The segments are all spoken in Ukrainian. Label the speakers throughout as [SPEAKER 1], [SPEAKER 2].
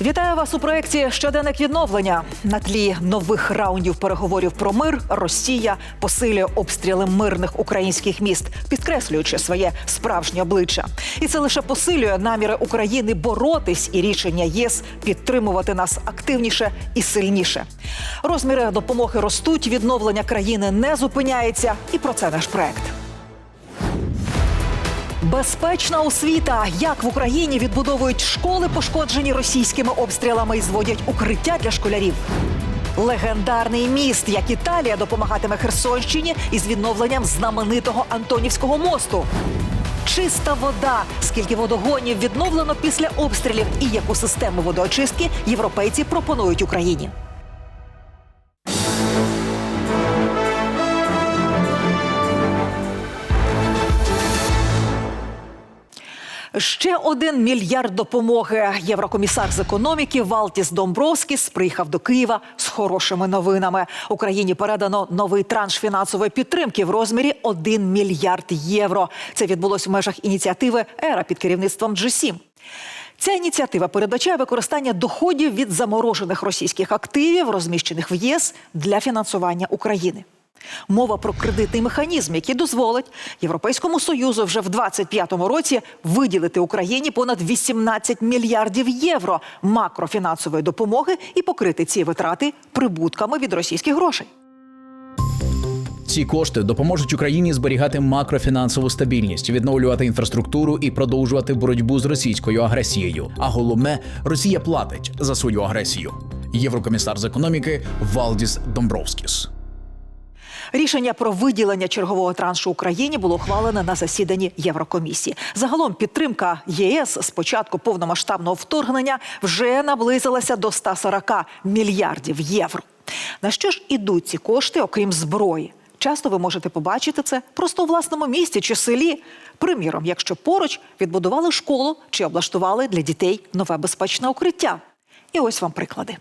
[SPEAKER 1] Вітаю вас у проєкті Щоденник відновлення. На тлі нових раундів переговорів про мир Росія посилює обстріли мирних українських міст, підкреслюючи своє справжнє обличчя. І це лише посилює наміри України боротись і рішення ЄС підтримувати нас активніше і сильніше. Розміри допомоги ростуть, відновлення країни не зупиняється. І про це наш проект. Безпечна освіта. Як в Україні відбудовують школи, пошкоджені російськими обстрілами, і зводять укриття для школярів. Легендарний міст, як Італія допомагатиме Херсонщині із відновленням знаменитого Антонівського мосту. Чиста вода. Скільки водогонів відновлено після обстрілів, і яку систему водоочистки європейці пропонують Україні. Ще один мільярд допомоги. Єврокомісар з економіки Валтіс Домбровскіс приїхав до Києва з хорошими новинами. Україні передано новий транш фінансової підтримки в розмірі 1 мільярд євро. Це відбулось в межах ініціативи Ера під керівництвом G7. Ця ініціатива передбачає використання доходів від заморожених російських активів, розміщених в ЄС для фінансування України. Мова про кредитний механізм, який дозволить Європейському союзу вже в 2025 році виділити Україні понад 18 мільярдів євро макрофінансової допомоги і покрити ці витрати прибутками від російських грошей.
[SPEAKER 2] Ці кошти допоможуть Україні зберігати макрофінансову стабільність, відновлювати інфраструктуру і продовжувати боротьбу з російською агресією. А головне, Росія платить за свою агресію. Єврокомісар з економіки Валдіс Домбровскіс.
[SPEAKER 1] Рішення про виділення чергового траншу Україні було ухвалене на засіданні Єврокомісії. Загалом підтримка ЄС з початку повномасштабного вторгнення вже наблизилася до 140 мільярдів євро. На що ж ідуть ці кошти, окрім зброї? Часто ви можете побачити це просто у власному місті чи селі. Приміром, якщо поруч відбудували школу чи облаштували для дітей нове безпечне укриття. І ось вам приклади.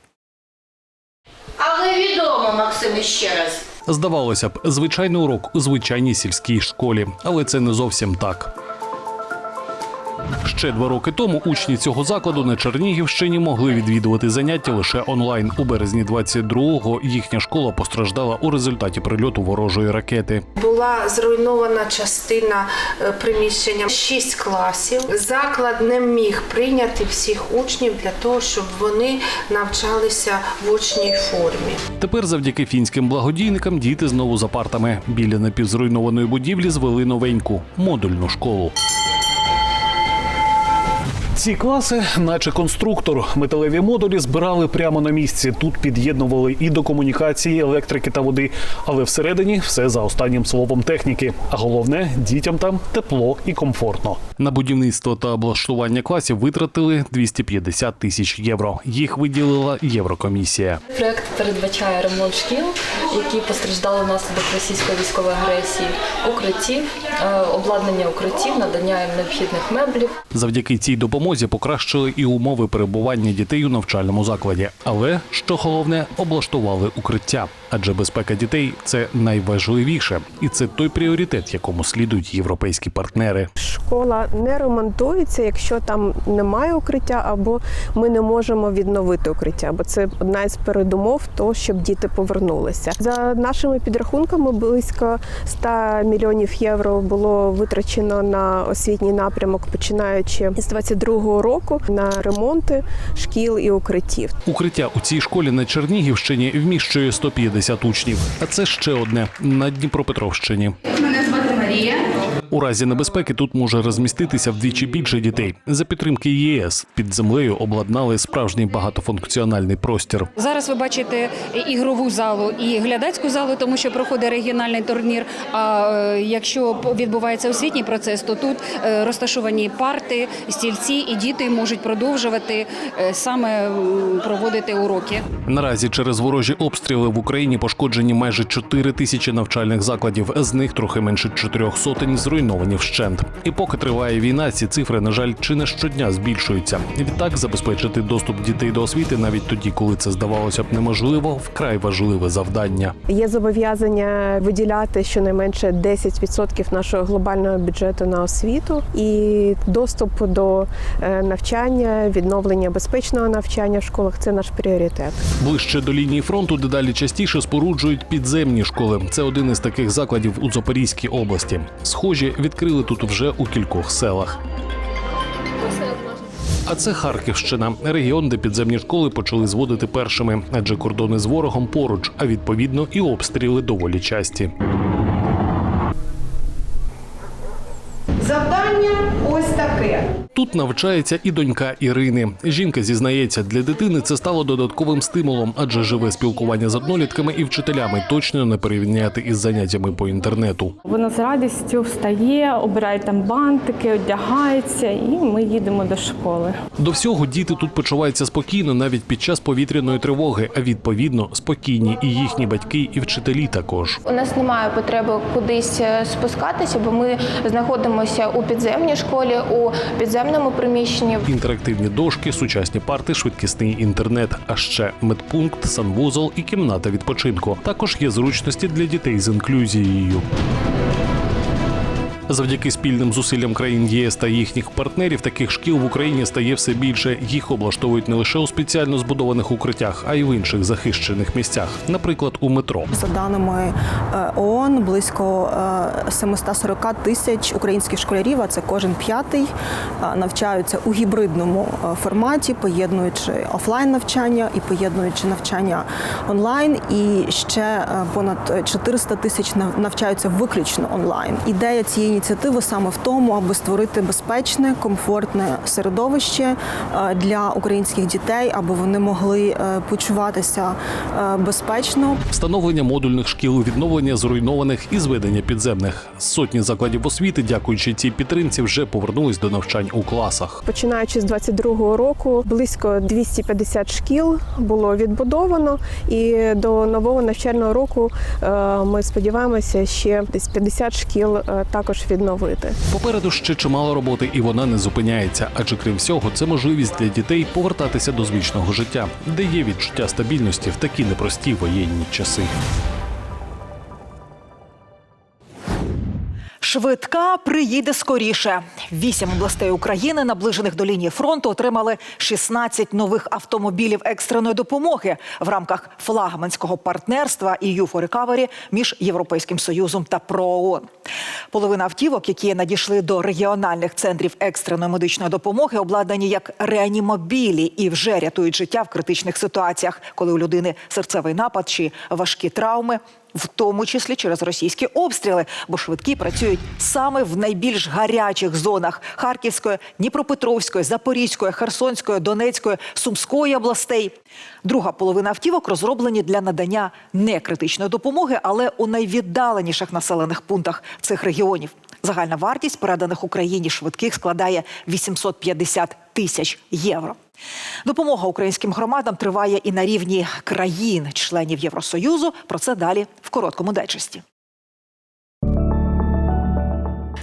[SPEAKER 3] Але відомо, Максим, іще раз.
[SPEAKER 4] Здавалося б, звичайний урок у звичайній сільській школі, але це не зовсім так. Ще два роки тому учні цього закладу на Чернігівщині могли відвідувати заняття лише онлайн. У березні 22-го їхня школа постраждала у результаті прильоту ворожої ракети.
[SPEAKER 5] Була зруйнована частина е, приміщення, шість класів. Заклад не міг прийняти всіх учнів для того, щоб вони навчалися в очній формі.
[SPEAKER 4] Тепер, завдяки фінським благодійникам, діти знову за партами. Біля напівзруйнованої будівлі звели новеньку модульну школу.
[SPEAKER 6] Ці класи, наче конструктор, металеві модулі збирали прямо на місці. Тут під'єднували і до комунікації, електрики та води. Але всередині все за останнім словом техніки. А головне, дітям там тепло і комфортно.
[SPEAKER 4] На будівництво та облаштування класів витратили 250 тисяч євро. Їх виділила Єврокомісія.
[SPEAKER 7] Проект передбачає ремонт шкіл, які постраждали внаслідок російської військової агресії, укриттів, е, обладнання укриттів, надання їм необхідних меблів.
[SPEAKER 4] Завдяки цій допомозі покращили і умови перебування дітей у навчальному закладі. Але що головне, облаштували укриття. Адже безпека дітей це найважливіше, і це той пріоритет, якому слідують європейські партнери.
[SPEAKER 8] школа не ремонтується, якщо там немає укриття, або ми не можемо відновити укриття, бо це одна із передумов того, щоб діти повернулися. За нашими підрахунками, близько 100 мільйонів євро було витрачено на освітній напрямок, починаючи з 22-го року на ремонти шкіл і укриттів.
[SPEAKER 4] Укриття у цій школі на Чернігівщині вміщує 150 учнів. А це ще одне на Дніпропетровщині. У разі небезпеки тут може розміститися вдвічі більше дітей. За підтримки ЄС під землею обладнали справжній багатофункціональний простір.
[SPEAKER 9] Зараз ви бачите ігрову залу і глядацьку залу, тому що проходить регіональний турнір. А е, якщо відбувається освітній процес, то тут е, розташовані парти, стільці, і діти можуть продовжувати е, саме проводити уроки.
[SPEAKER 4] Наразі через ворожі обстріли в Україні пошкоджені майже 4 тисячі навчальних закладів. З них трохи менше чотирьох сотень зруйновані зруйновані вщент. І поки триває війна, ці цифри, на жаль, чи не щодня збільшуються. Відтак забезпечити доступ дітей до освіти навіть тоді, коли це здавалося б неможливо, вкрай важливе завдання.
[SPEAKER 8] Є зобов'язання виділяти щонайменше 10% нашого глобального бюджету на освіту і доступ до е, навчання, відновлення безпечного навчання в школах це наш пріоритет.
[SPEAKER 4] Ближче до лінії фронту дедалі частіше споруджують підземні школи. Це один із таких закладів у Запорізькій області. Схожі відкрили тут вже у кількох селах. А це Харківщина, регіон, де підземні школи почали зводити першими, адже кордони з ворогом поруч, а відповідно і обстріли доволі часті. Тут навчається і донька Ірини. Жінка зізнається, для дитини це стало додатковим стимулом, адже живе спілкування з однолітками і вчителями точно не порівняти із заняттями по інтернету.
[SPEAKER 9] Вона з радістю встає, обирає там бантики, одягається, і ми їдемо до школи.
[SPEAKER 4] До всього діти тут почуваються спокійно навіть під час повітряної тривоги, а відповідно спокійні і їхні батьки, і вчителі також.
[SPEAKER 10] У нас немає потреби кудись е, спускатися, бо ми знаходимося у підземній школі, у підземному приміщенні.
[SPEAKER 4] Інтерактивні дошки, сучасні парти, швидкісний інтернет, а ще медпункт, санвузол і кімната відпочинку. Також є зручності для дітей з інклюзією. Завдяки спільним зусиллям країн ЄС та їхніх партнерів таких шкіл в Україні стає все більше. Їх облаштовують не лише у спеціально збудованих укриттях, а й в інших захищених місцях, наприклад, у метро.
[SPEAKER 11] За даними е, ООН, близько е, 740 тисяч українських школярів, а це кожен п'ятий, е, навчаються у гібридному е, форматі, поєднуючи офлайн навчання і поєднуючи навчання онлайн. І ще е, понад 400 тисяч нав- навчаються виключно онлайн. Ідея цієї ініціативи саме в тому, аби створити безпечне, комфортне середовище е, для українських дітей, аби вони могли е, почуватися е, безпечно,
[SPEAKER 4] Встановлення модульних шкіл, відновлення зруйнованих і зведення підземних. Сотні закладів освіти, дякуючи цій підтримці, вже повернулись до навчань у класах.
[SPEAKER 8] Починаючи з 22-го року, близько 250 шкіл було відбудовано, і до нового навчального року ми сподіваємося ще десь 50 шкіл також відновити.
[SPEAKER 4] Попереду ще чимало роботи, і вона не зупиняється. Адже крім всього, це можливість для дітей повертатися до звичного життя, де є відчуття стабільності в такі непрості воєнні часи.
[SPEAKER 1] Швидка приїде скоріше. Вісім областей України, наближених до лінії фронту, отримали 16 нових автомобілів екстреної допомоги в рамках флагманського партнерства EU for Recovery між Європейським Союзом та ПРООН. Половина автівок, які надійшли до регіональних центрів екстреної медичної допомоги, обладнані як реанімобілі і вже рятують життя в критичних ситуаціях, коли у людини серцевий напад чи важкі травми в тому числі через російські обстріли, бо швидкі працюють саме в найбільш гарячих зонах Харківської, Дніпропетровської, Запорізької, Херсонської, Донецької, Сумської областей. Друга половина автівок розроблені для надання некритичної допомоги, але у найвіддаленіших населених пунктах цих регіонів. Загальна вартість переданих Україні швидких складає 850 тисяч євро. Допомога українським громадам триває і на рівні країн-членів Євросоюзу. Про це далі в короткому дайджесті.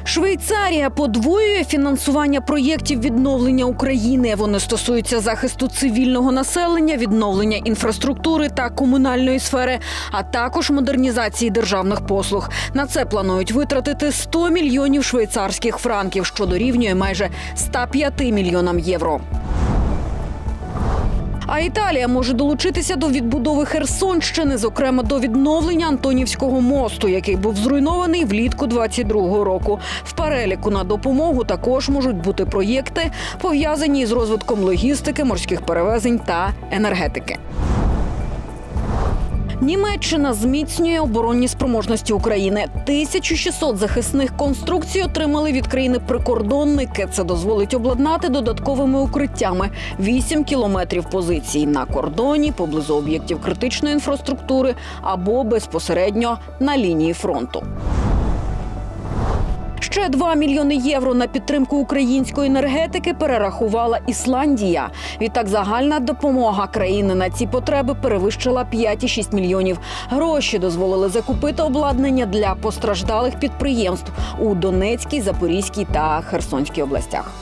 [SPEAKER 12] Швейцарія подвоює фінансування проєктів відновлення України. Вони стосуються захисту цивільного населення, відновлення інфраструктури та комунальної сфери, а також модернізації державних послуг. На це планують витратити 100 мільйонів швейцарських франків, що дорівнює майже 105 мільйонам євро. А Італія може долучитися до відбудови Херсонщини, зокрема до відновлення Антонівського мосту, який був зруйнований влітку 22-го року. В переліку на допомогу також можуть бути проєкти, пов'язані з розвитком логістики, морських перевезень та енергетики. Німеччина зміцнює оборонні спроможності України. 1600 захисних конструкцій отримали від країни прикордонники. Це дозволить обладнати додатковими укриттями 8 кілометрів позицій на кордоні, поблизу об'єктів критичної інфраструктури або безпосередньо на лінії фронту. Ще 2 мільйони євро на підтримку української енергетики перерахувала Ісландія. Відтак загальна допомога країни на ці потреби перевищила 5,6 мільйонів. Гроші дозволили закупити обладнання для постраждалих підприємств у Донецькій, Запорізькій та Херсонській областях.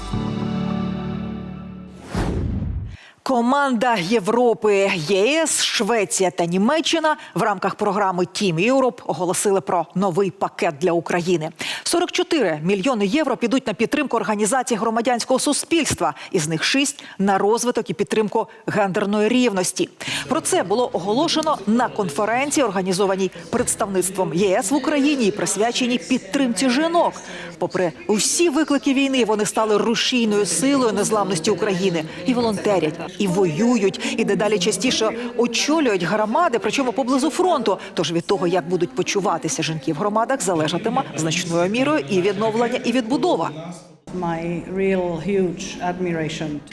[SPEAKER 1] Команда Європи, ЄС, Швеція та Німеччина в рамках програми Team Europe оголосили про новий пакет для України. 44 мільйони євро підуть на підтримку організацій громадянського суспільства, із них 6 – на розвиток і підтримку гендерної рівності. Про це було оголошено на конференції, організованій представництвом ЄС в Україні і присвяченій підтримці жінок. Попри усі виклики війни, вони стали рушійною силою незламності України і волонтерять, і воюють, і дедалі частіше очолюють громади, причому поблизу фронту. Тож від того, як будуть почуватися жінки в громадах, залежатиме значною мірою і відновлення, і відбудова.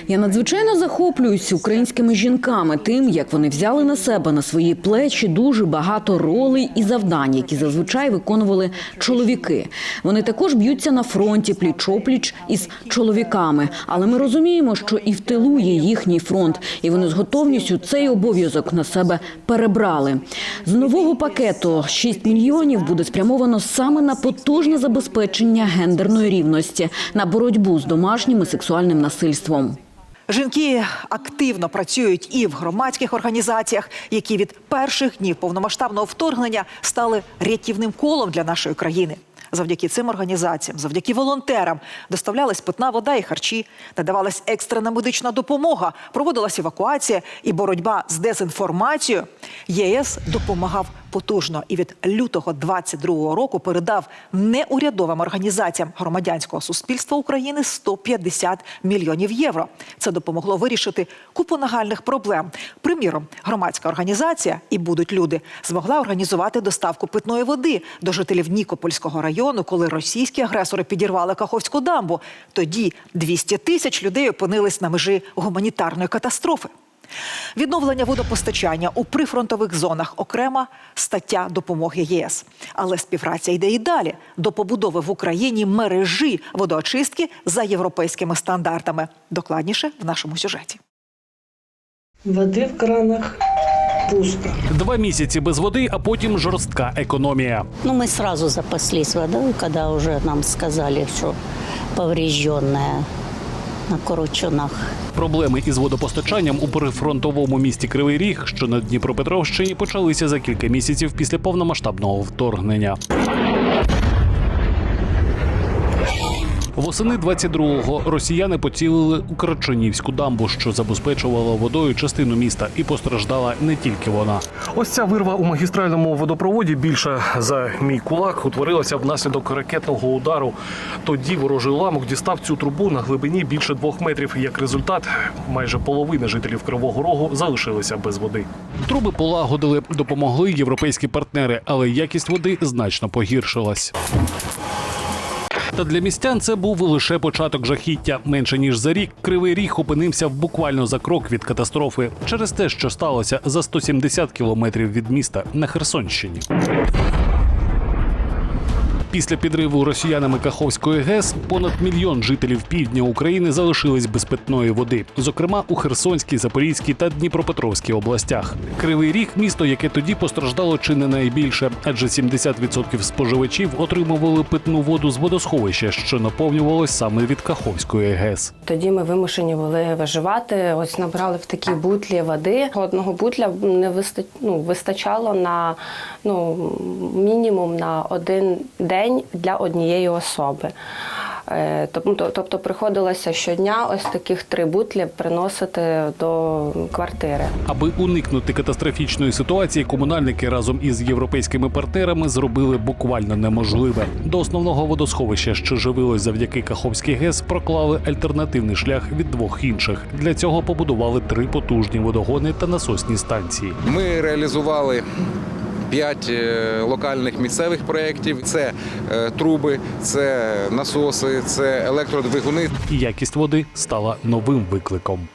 [SPEAKER 12] Я надзвичайно захоплююсь українськими жінками, тим, як вони взяли на себе на свої плечі дуже багато ролей і завдань, які зазвичай виконували чоловіки. Вони також б'ються на фронті пліч-опліч із чоловіками. Але ми розуміємо, що і в тилу є їхній фронт, і вони з готовністю цей обов'язок на себе перебрали. З нового пакету 6 мільйонів буде спрямовано саме на потужне забезпечення гендерної рівності, на боротьбу з домашнім і сексуальним насильством.
[SPEAKER 1] Жінки активно працюють і в громадських організаціях, які від перших днів повномасштабного вторгнення стали рятівним колом для нашої країни. Завдяки цим організаціям, завдяки волонтерам, доставлялась питна вода і харчі, надавалась екстрена медична допомога, проводилась евакуація і боротьба з дезінформацією. ЄС допомагав потужно і від лютого 22-го року передав неурядовим організаціям громадянського суспільства України 150 мільйонів євро. Це допомогло вирішити купу нагальних проблем. Приміром, громадська організація і будуть люди змогла організувати доставку питної води до жителів Нікопольського району, коли російські агресори підірвали Каховську дамбу. Тоді 200 тисяч людей опинились на межі гуманітарної катастрофи. Відновлення водопостачання у прифронтових зонах окрема стаття допомоги ЄС. Але співпраця йде і далі до побудови в Україні мережі водоочистки за європейськими стандартами. Докладніше в нашому сюжеті.
[SPEAKER 13] Води в кранах пусто.
[SPEAKER 4] Два місяці без води, а потім жорстка економія.
[SPEAKER 13] Ну, мы сразу запаслись водой, когда уже нам сказали, что поврежденная на Корочунах.
[SPEAKER 4] Проблеми із водопостачанням у прифронтовому місті Кривий Ріг, що на Дніпропетровщині, почалися за кілька місяців після повномасштабного вторгнення. Восени 22-го росіяни поцілили у Крачанівську дамбу, що забезпечувала водою частину міста, і постраждала не тільки вона.
[SPEAKER 6] Ось ця вирва у магістральному водопроводі більша за мій кулак утворилася внаслідок ракетного удару. Тоді ворожий уламок дістав цю трубу на глибині більше двох метрів. Як результат, майже половина жителів Кривого Рогу залишилися без води.
[SPEAKER 4] Труби полагодили, допомогли європейські партнери, але якість води значно погіршилась. Та для містян це був лише початок жахіття. Менше ніж за рік кривий ріг опинився буквально за крок від катастрофи через те, що сталося за 170 кілометрів від міста на Херсонщині. Після підриву росіянами Каховської ГЕС понад мільйон жителів півдня України залишились без питної води, зокрема у Херсонській, Запорізькій та Дніпропетровській областях. Кривий ріг місто, яке тоді постраждало чи не найбільше, адже 70% споживачів отримували питну воду з водосховища, що наповнювалось саме від Каховської ГЕС.
[SPEAKER 10] Тоді ми вимушені були виживати. Ось набрали в такі бутлі води. Одного бутля не виста... ну, вистачало на ну, мінімум на один день для однієї особи. Е, Тобто, тобто приходилося щодня ось таких три бутлі приносити до квартири.
[SPEAKER 4] Аби уникнути катастрофічної ситуації, комунальники разом із європейськими партнерами зробили буквально неможливе. До основного водосховища, що живилось завдяки Каховській ГЕС, проклали альтернативний шлях від двох інших. Для цього побудували три потужні водогони та насосні станції.
[SPEAKER 14] Ми реалізували п'ять е, локальних місцевих проєктів: це е, труби, це насоси, це електродвигуни.
[SPEAKER 4] Якість води стала новим викликом.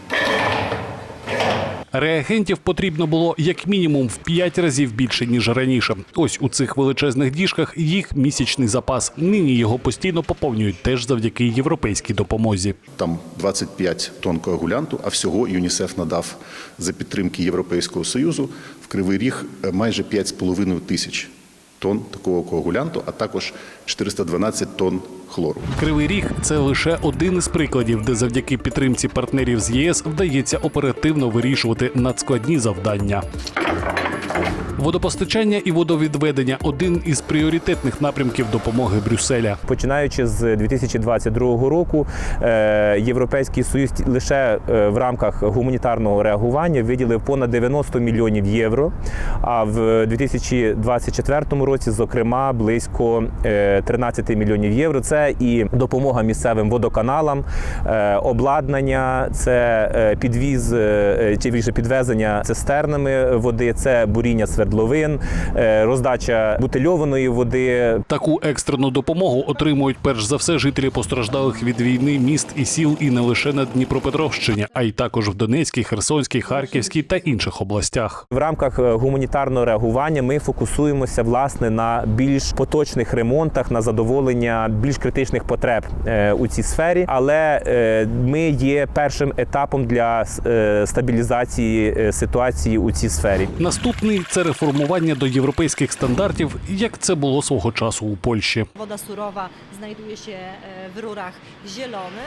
[SPEAKER 4] Реагентів потрібно було як мінімум в 5 разів більше ніж раніше. Ось у цих величезних діжках їх місячний запас. Нині його постійно поповнюють теж завдяки європейській допомозі.
[SPEAKER 15] Там 25 тонн коагулянту, а всього ЮНІСЕФ надав за підтримки Європейського Союзу в Кривий Ріг е, майже 5,5 тисяч тонн такого коагулянту, а також 412 тонн хлору.
[SPEAKER 4] Кривий ріг це лише один із прикладів, де завдяки підтримці партнерів з ЄС вдається оперативно вирішувати надскладні завдання. Водопостачання і водовідведення один із пріоритетних напрямків допомоги Брюсселя.
[SPEAKER 16] Починаючи з 2022 року, е, Європейський Союз лише е, в рамках гуманітарного реагування виділив понад 90 мільйонів євро. А в 2024 році, зокрема, близько е, 13 мільйонів євро. Це і допомога місцевим водоканалам, е, обладнання, це е, підвіз е, чи більше підвезення цистернами води, це буріння свердловин, е, роздача бутильованої води.
[SPEAKER 4] Таку екстрену допомогу отримують перш за все жителі постраждалих від війни міст і сіл, і не лише на Дніпропетровщині, а й також в Донецькій, Херсонській, Харківській та інших областях.
[SPEAKER 16] В рамках е, гуманітарного реагування ми фокусуємося власне на більш поточних ремонтах, на задоволення більш критичних потреб е, у цій сфері. Але ми є першим етапом для стабілізації ситуації у цій сфері.
[SPEAKER 4] Наступний це реформування до європейських стандартів, як це було свого часу у Польщі.
[SPEAKER 17] Woda surowa znajduje się e, w rurach.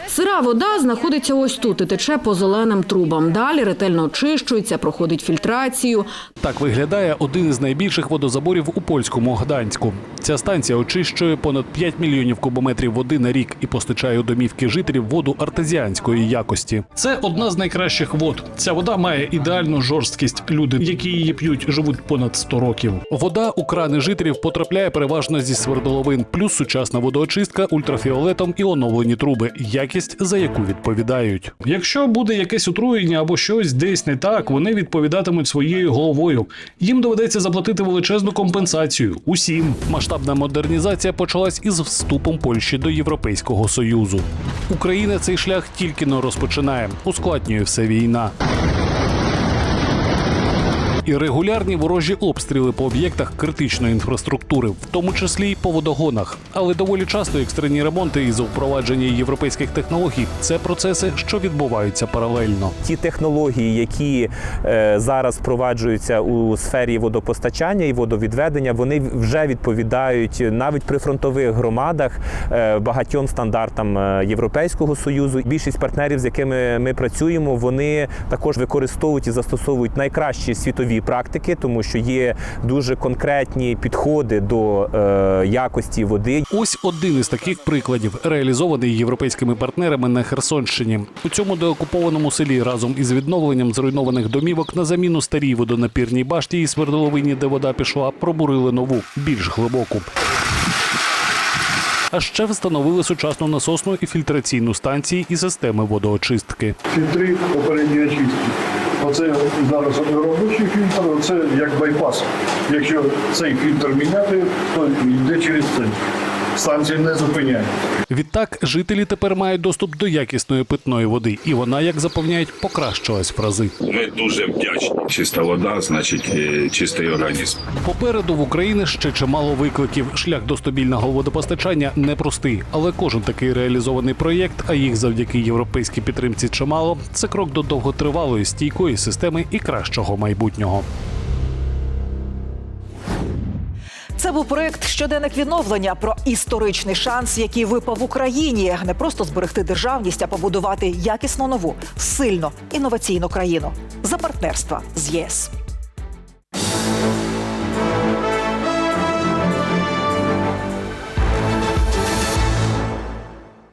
[SPEAKER 12] Сира вода знаходиться ось тут і тече по зеленим трубам. Далі ретельно очищується, проходить фільтрацію.
[SPEAKER 4] Так виглядає один із найбільших водозаборів у польському Гданську. Ця станція очищує понад 5 мільйонів кубометрів води на рік і постачає у домівки жителів воду артезіанської якості. Це одна з найкращих вод. Ця вода має ідеальну жорсткість. Люди, які її п'ють, живуть понад 100 років. Вода у крани жителів потрапляє переважно зі свердловин, плюс сучасна водоочистка ультрафіолетом і оновлені труби, якість за яку відповідають. Якщо буде якесь отруєння або щось десь не так, вони відповідатимуть своєю головою. Їм доведеться заплатити величезну компенсацію. Усім масштабна модернізація почалась із вступом Польщі до Європейського союзу. Україна цей шлях тільки но розпочинає, ускладнює все війна. І регулярні ворожі обстріли по об'єктах критичної інфраструктури, в тому числі й по водогонах. Але доволі часто екстрені ремонти із впровадження європейських технологій це процеси, що відбуваються паралельно.
[SPEAKER 16] Ті технології, які е, зараз впроваджуються у сфері водопостачання і водовідведення, вони вже відповідають навіть при фронтових громадах е, багатьом стандартам е, Європейського союзу. Більшість партнерів, з якими ми працюємо, вони також використовують і застосовують найкращі світові практики, тому що є дуже конкретні підходи до е, якості води.
[SPEAKER 4] Ось один із таких прикладів, реалізований європейськими партнерами на Херсонщині. У цьому деокупованому селі разом із відновленням зруйнованих домівок на заміну старій водонапірній башті і свердловині, де вода пішла, пробурили нову, більш глибоку. А ще встановили сучасну насосну і фільтраційну станції і системи водоочистки.
[SPEAKER 18] Фільтри попередньої очистки. Оце зараз робочий фільтр, це як байпас. Якщо цей фільтр міняти, то йде через це. Станція не зупиняє.
[SPEAKER 4] Відтак жителі тепер мають доступ до якісної питної води, і вона, як запевняють, покращилась в рази.
[SPEAKER 19] Ми дуже вдячні. Чиста вода, значить е, чистий організм.
[SPEAKER 4] Попереду в Україні ще чимало викликів. Шлях до стабільного водопостачання непростий, але кожен такий реалізований проєкт, а їх завдяки європейській підтримці чимало, це крок до довготривалої стійкої системи і кращого майбутнього.
[SPEAKER 1] Це був проект щоденник відновлення про історичний шанс, який випав Україні не просто зберегти державність, а побудувати якісно нову, сильно інноваційну країну за партнерства з ЄС.